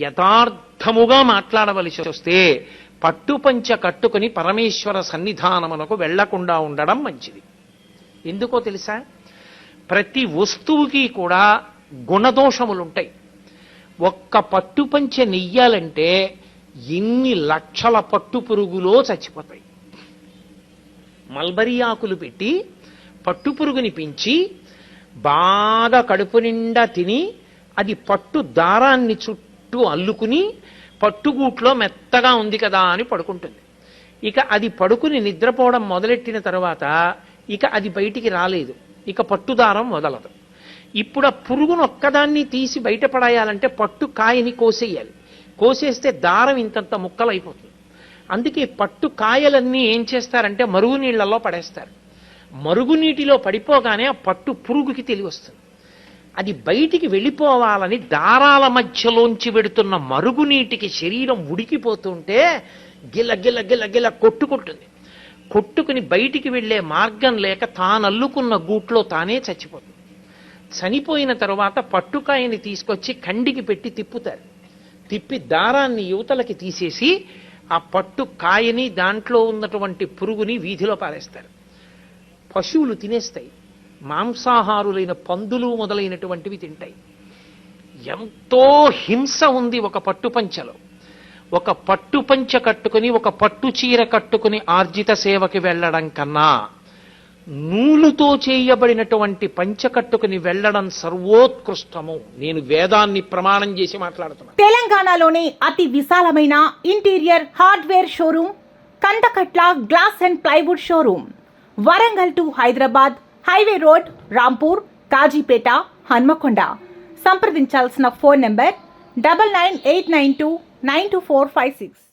యథార్థముగా మాట్లాడవలసి వస్తే పట్టుపంచ కట్టుకుని పరమేశ్వర సన్నిధానమునకు వెళ్ళకుండా ఉండడం మంచిది. ఎందుకో తెలుసా? ప్రతి వస్తువుకి కూడా గుణదోషములుంటాయి. ఒక్క పట్టుపంచె నెయ్యాలంటే ఎన్ని లక్షల పట్టు పురుగులో చచ్చిపోతాయి. మల్బరీ ఆకులు పెట్టి పట్టు పురుగుని పెంచి బాగా కడుపు నిండా తిని అది పట్టు దారాన్ని చుట్టూ అల్లుకుని పట్టుగూట్లో మెత్తగా ఉంది కదా అని పడుకుంటుంది. ఇక అది పడుకుని నిద్రపోవడం మొదలెట్టిన తర్వాత ఇక అది బయటికి రాలేదు. ఇక పట్టుదారం మొదలదు. ఇప్పుడు ఆ పురుగును ఒక్కదాన్ని తీసి బయటపడేయాలంటే పట్టు కాయని కోసేయాలి. కోసేస్తే దారం ఇంతంత ముక్కలైపోతుంది. అందుకే పట్టు కాయలన్నీ ఏం చేస్తారంటే మరుగునీళ్ళలో పడేస్తారు. మరుగునీటిలో పడిపోగానే ఆ పట్టు పురుగుకి తెలివి వస్తుంది. అది బయటికి వెళ్ళిపోవాలని దారాల మధ్యలోంచి వెడుతున్న మరుగునీటికి శరీరం ఉడికిపోతుంటే గిల గిల గిల గిల కొట్టుకుంటుంది. కొట్టుకుని బయటికి వెళ్ళే మార్గం లేక తానల్లుకున్న గూట్లో తానే చచ్చిపోతుంది. చనిపోయిన తర్వాత పట్టుకాయని తీసుకొచ్చి కండికి పెట్టి తిప్పుతారు. తిప్పి దారాన్ని యువతలకి తీసేసి ఆ పట్టు కాయని దాంట్లో ఉన్నటువంటి పురుగుని వీధిలో పారేస్తారు. పశువులు తినేస్తాయి. మాంసాహారులైన పందులు మొదలైనటువంటివి తింటాయి. ఎంతో హింస ఉంది ఒక పట్టుపంచలో. ఒక పట్టుపంచ కట్టుకుని ఒక పట్టు చీర కట్టుకుని ఆర్జిత సేవకి వెళ్ళడం కన్నా నూలుతో చేయబడినటువంటి పంచ కట్టుకుని వెళ్ళడం సర్వోత్కృష్టము. నేను వేదాన్ని ప్రమాణం చేసి మాట్లాడుతున్నాను తెలంగాణలోని అతి విశాలమైన interior hardware showroom Kandakatla glass and plywood showroom Warangal to Hyderabad highway road Rampur Kazipet Hanamkonda. సంప్రదించాల్సిన phone number double nine eight nine two nine two four five six.